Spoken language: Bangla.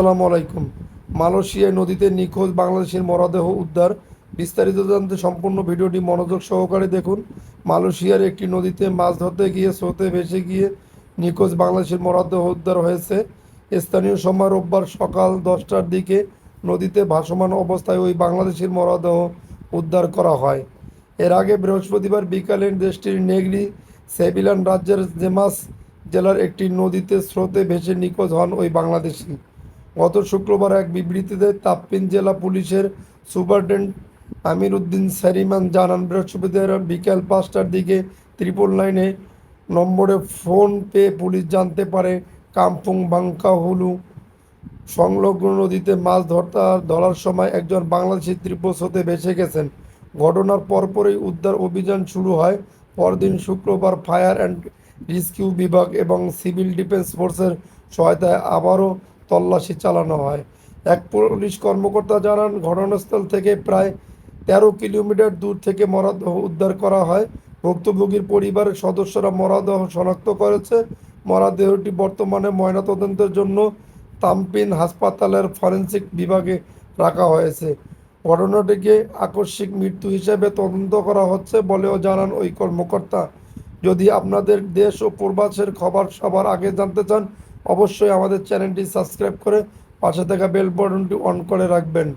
আসসালামু আলাইকুম। মালয়েশিয়ায় নদীতে নিখোঁজ বাংলাদেশের মরদেহ উদ্ধার। বিস্তারিত জানতে সম্পূর্ণ ভিডিওটি মনোযোগ সহকারে দেখুন। মালয়েশিয়ার একটি নদীতে মাছ ধরতে গিয়ে স্রোতে ভেসে গিয়ে নিখোঁজ বাংলাদেশের মরদেহ উদ্ধার হয়েছে। স্থানীয় সময় রোববার সকাল দশটার দিকে নদীতে ভাসমান অবস্থায় ওই বাংলাদেশের মরদেহ উদ্ধার করা হয়। এর আগে বৃহস্পতিবার বিকালে দেশটির নেগরি সেবিলান রাজ্যের জেমাস জেলার একটি নদীতে স্রোতে ভেসে নিখোঁজ হন ওই বাংলাদেশি। গত শুক্রবার এক বিবৃতিতে তাপ্পিন জেলা পুলিশের সুপারিনটেন্ডেন্ট আমির উদ্দিন সারিমান জানান, বৃহস্পতিবার বিকেল পাঁচটার দিকে ত্রিপল লাইনে নম্বরে ফোন পেয়ে পুলিশ জানতে পারে, কামপুং বাঙ্কাহুলু সংলগ্ন নদীতে মাছ ধরতে ধরার সময় একজন বাংলাদেশি ত্রিপল স্রোতে ভেসে গেছেন। ঘটনার পরপরই উদ্ধার অভিযান শুরু হয়। পরদিন শুক্রবার ফায়ার অ্যান্ড রেস্কিউ বিভাগ এবং সিভিল ডিফেন্স ফোর্সের সহায়তায় আবারও তল্লাশি চালানো হয়। এক পুলিশ কর্মকর্তা জানান, ঘটনাস্থল থেকে প্রায় তেরো কিলোমিটার দূর থেকে মরদেহ উদ্ধার করা হয়। ভুক্তভোগীর পরিবারের সদস্যরা মরদেহ শনাক্ত করেছে। মরদেহটি বর্তমানে ময়নাতদন্তের জন্য তামপিন হাসপাতালের ফরেন্সিক বিভাগে রাখা হয়েছে। ঘটনাটিকে আকস্মিক মৃত্যু হিসেবে তদন্ত করা হচ্ছে বলেও জানান ওই কর্মকর্তা। যদি আপনাদের দেশ ও পূর্বাসের খবর সবার আগে জানতে চান অবশ্যই আমাদের চ্যানেলটি সাবস্ক্রাইব করে পাশে থাকা বেল বটনটি অন করে রাখবেন।